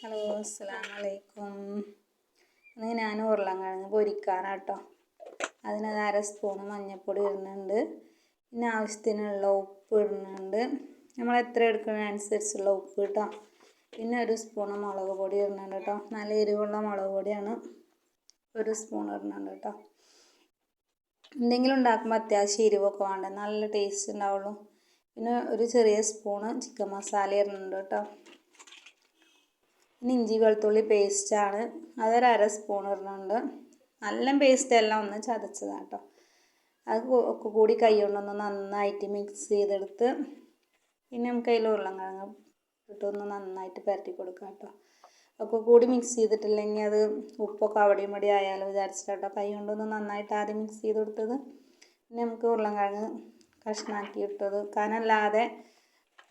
Hello അസ്സാം വലൈക്കും ഇന്ന് ഞാൻ ഉരുളൻകിഴങ്ങ് കേട്ടോ അതിന് അര സ്പൂൺ മഞ്ഞൾപ്പൊടി ഇടുന്നുണ്ട്. പിന്നെ ആവശ്യത്തിനുള്ള ഉപ്പ് ഇടുന്നുണ്ട്. നമ്മൾ എത്ര എടുക്കുന്ന അനുസരിച്ചുള്ള ഉപ്പ് കേട്ടോ പിന്നെ ഒരു സ്പൂൺ മുളക് പൊടി ഇടുന്നുണ്ട് കേട്ടോ. നല്ല എരിവുള്ള മുളക് പൊടിയാണ് ഒരു സ്പൂൺ ഇടുന്നുണ്ട് കേട്ടോ. എന്തെങ്കിലും ഉണ്ടാക്കുമ്പോൾ അത്യാവശ്യം എരിവൊക്കെ വേണ്ട? നല്ല ടേസ്റ്റ് ഉണ്ടാവുള്ളൂ. പിന്നെ ഒരു ചെറിയ സ്പൂണ് ചിക്കൻ മസാല ഇടുന്നുണ്ട് കേട്ടോ. പിന്നെ ഇഞ്ചി വെളുത്തുള്ളി പേസ്റ്റാണ് അതൊരു അര സ്പൂൺ ഇടുന്നുണ്ട്. നല്ല പേസ്റ്റ് എല്ലാം ഒന്ന് ചതച്ചതാണ് കേട്ടോ അത് ഒക്കെ കൂടി കൈ കൊണ്ടൊന്ന് നന്നായിട്ട് മിക്സ് ചെയ്തെടുത്ത് പിന്നെ നമുക്ക് അതിൽ ഉരുളങ്കിഴങ്ങ് ഇട്ടൊന്ന് നന്നായിട്ട് പരട്ടി കൊടുക്കാം കേട്ടോ ഒക്കെ കൂടി മിക്സ് ചെയ്തിട്ടില്ലെങ്കിൽ അത് ഉപ്പൊക്കെ അവിടെയും ഇവിടെ ആയാലും വിചാരിച്ചിട്ടോ കൈ കൊണ്ടൊന്ന് നന്നായിട്ട് ആദ്യം മിക്സ് ചെയ്ത് കൊടുത്തത്. പിന്നെ നമുക്ക് ഉരുളങ്കിഴങ്ങ് കഷ്ണാക്കി ഇട്ടത്. കനല്ലാതെ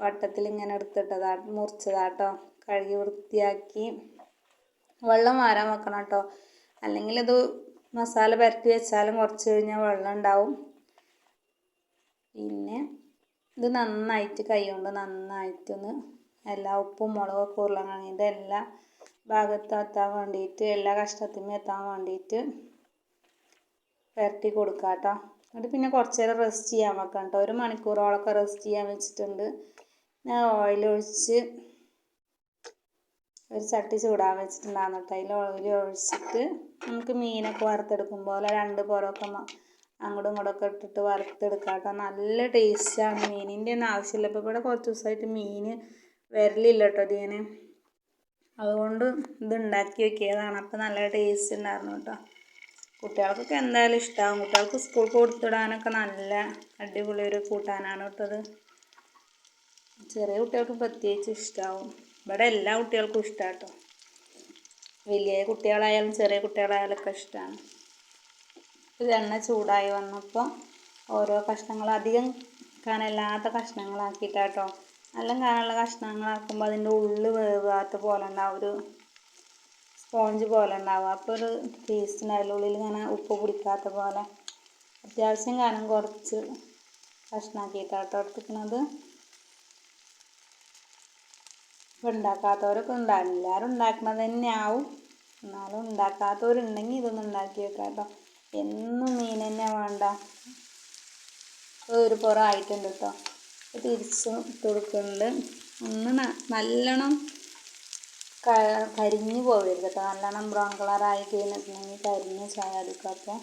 വട്ടത്തിൽ ഇങ്ങനെ എടുത്തിട്ടതാ മുറിച്ചതാട്ടോ കഴുകി വൃത്തിയാക്കി വെള്ളം വാരാൻ വെക്കണം കേട്ടോ. അല്ലെങ്കിൽ ഇത് മസാല പരത്തി വെച്ചാലും കുറച്ച് കഴിഞ്ഞാൽ വെള്ളം ഉണ്ടാവും. പിന്നെ ഇത് നന്നായിട്ട് കൈ കൊണ്ട് നന്നായിട്ടൊന്ന് എല്ലാ ഉപ്പും മുളകൊക്കെ ഉരുളക്കിഴങ്ങിന്റെ എല്ലാ ഭാഗത്തും എത്താൻ വേണ്ടിയിട്ട് എല്ലാ കഷ്ടത്തിനും എത്താൻ വേണ്ടിയിട്ട് പരട്ടി കൊടുക്കാം കേട്ടോ. എന്നിട്ട് പിന്നെ കുറച്ച് നേരം റെസ്റ്റ് ചെയ്യാൻ വെക്കാം കേട്ടോ. ഒരു മണിക്കൂറോളൊക്കെ റെസ്റ്റ് ചെയ്യാൻ വെച്ചിട്ടുണ്ട്. ഞാൻ ഓയിൽ ഒഴിച്ച് ഒരു ചട്ടി ചൂടാൻ വെച്ചിട്ടുണ്ടാകുന്നു കേട്ടോ. അതിൽ ഓയിൽ ഒഴിച്ചിട്ട് നമുക്ക് മീനൊക്കെ വറുത്തെടുക്കും പോലെ രണ്ട് പുറമൊക്കെ അങ്ങോട്ടും ഇങ്ങോട്ടൊക്കെ ഇട്ടിട്ട് വറുത്തെടുക്കാം കേട്ടോ. നല്ല ടേസ്റ്റാണ് മീനിന്റെ ഒന്നും ആവശ്യമില്ല. ഇപ്പോൾ ഇവിടെ കുറച്ച് ദിവസമായിട്ട് മീൻ വരലില്ല കേട്ടോ ഇതിന്. അതുകൊണ്ട് ഇത് ഉണ്ടാക്കി വെക്കിയതാണ്. അപ്പോൾ നല്ല ടേസ്റ്റ് ഉണ്ടായിരുന്നു കേട്ടോ. കുട്ടികൾക്കൊക്കെ എന്തായാലും ഇഷ്ടമാകും കുട്ടികൾക്ക് സ്കൂൾക്ക് കൊടുത്തിടാനൊക്കെ നല്ല അടിപൊളി ഒരു കൂട്ടാനാണ് കേട്ടത് ചെറിയ കുട്ടികൾക്ക് പ്രത്യേകിച്ച് ഇഷ്ടമാവും ഇവിടെ എല്ലാ കുട്ടികൾക്കും ഇഷ്ടമാണ് കേട്ടോ വലിയ കുട്ടികളായാലും ചെറിയ കുട്ടികളായാലും ഒക്കെ ഇഷ്ടമാണ് ഇത് എണ്ണ ചൂടായി വന്നപ്പോൾ ഓരോ കഷ്ണങ്ങൾ അധികം കനല്ലാത്ത കഷ്ണങ്ങളാക്കിയിട്ടാട്ടോ. നല്ല കനമുള്ള കഷ്ണങ്ങളാക്കുമ്പോൾ അതിന്റെ ഉള്ളിൽ വേവാത്ത പോലെ ഉണ്ടാവും. ഒരു സ്പോഞ്ച് പോലെ ഉണ്ടാവും. അപ്പോൾ ഒരു ടേസ്റ്റ് ഉണ്ടാവില്ല ഉള്ളിൽ ഇങ്ങനെ ഉപ്പ് പിടിക്കാത്ത പോലെ. അത്യാവശ്യം കനം കുറച്ച് കഷ്ണാക്കിയിട്ടാട്ടോ എടുത്തിരിക്കുന്നത് ഇപ്പോൾ ഉണ്ടാക്കാത്തവരൊക്കെ ഉണ്ടാകും എല്ലാവരും ഉണ്ടാക്കുന്നത് തന്നെ ആവും. എന്നാലും ഉണ്ടാക്കാത്തവരുണ്ടെങ്കിൽ ഇതൊന്നും ഉണ്ടാക്കി വെക്കാം കേട്ടോ. എന്നും മീൻ തന്നെ വേണ്ട. ഒരു പുറം ആയിട്ടുണ്ട് കേട്ടോ. തിരിച്ച് ഇട്ട് കൊടുക്കുന്നുണ്ട്. ഒന്ന് നല്ലോണം കരിഞ്ഞു പോകരുത് കേട്ടോ. നല്ലോണം ബ്രൗൺ കളറായി കഴിഞ്ഞിട്ടുണ്ടെങ്കിൽ കരിഞ്ഞ് ചായ എടുക്കാം അപ്പോൾ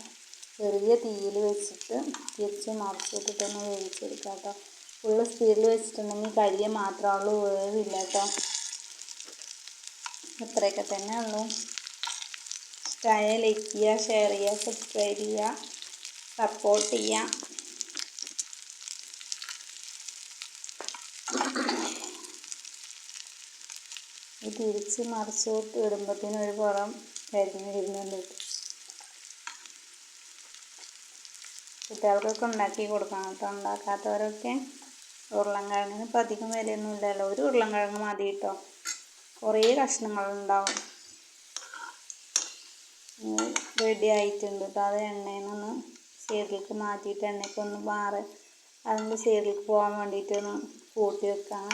ചെറിയ തീയിൽ വെച്ചിട്ട് തിരിച്ച് മറിച്ചിട്ടിട്ടൊന്ന് വേവിച്ചെടുക്കാം കേട്ടോ. ഫുള്ള് സ്പീഡിൽ വെച്ചിട്ടുണ്ടെങ്കിൽ കരിയ മാത്രമുള്ളൂ വേവില്ല കേട്ടോ. ഇത്രയൊക്കെ തന്നെ ഉള്ളൂ. ഇഷ്ടമായ ലൈക്ക് ചെയ്യുക ഷെയർ ചെയ്യുക സബ്സ്ക്രൈബ് ചെയ്യുക സപ്പോർട്ട് ചെയ്യുക. ഈ തിരിച്ച് മറിച്ചോട്ട് ഇടുമ്പോഴത്തേനും ഒരു പുറം കരിഞ്ഞ് വരുന്നുണ്ട് കുട്ടികൾക്കൊക്കെ ഉണ്ടാക്കി കൊടുക്കണം കേട്ടോ ഉണ്ടാക്കാത്തവരൊക്കെ. ഉരുളൻകിഴങ്ങിന് ഇപ്പം അധികം വിലയൊന്നും ഇല്ലല്ലോ ഒരു ഉരുളൻകിഴങ്ങ് മതി കേട്ടോ. കുറേ കഷ്ണങ്ങളുണ്ടാവും. റെഡി ആയിട്ടുണ്ട് കേട്ടോ. അത് എണ്ണയിൽ നിന്ന് സൈഡിലേക്ക് മാറ്റിയിട്ട് എണ്ണയ്ക്കൊന്ന് മാറി അതിന്റെ സൈഡിലേക്ക് പോകാൻ വേണ്ടിയിട്ട് ഒന്ന് കൂട്ടി വെക്കാം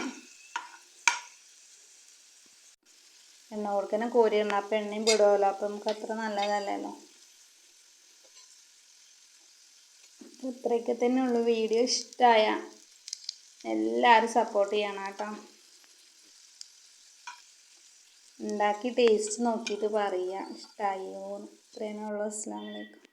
എണ്ണ കോരി എണ്ണ അപ്പം എണ്ണയും വിടുമല്ലോ അപ്പം നമുക്ക് അത്ര നല്ലതല്ലല്ലോ. ഇത്രയൊക്കെ തന്നെ ഉള്ളൂ വീഡിയോ ഇഷ്ടമായ എല്ലാവരും സപ്പോർട്ട് ചെയ്യണം കേട്ടോ. ഉണ്ടാക്കി ടേസ്റ്റ് നോക്കിയിട്ട് പറയുക ഇഷ്ടമായോ ഇത്രേനേ ഉള്ളൂ. അസ്സാം വലൈക്കും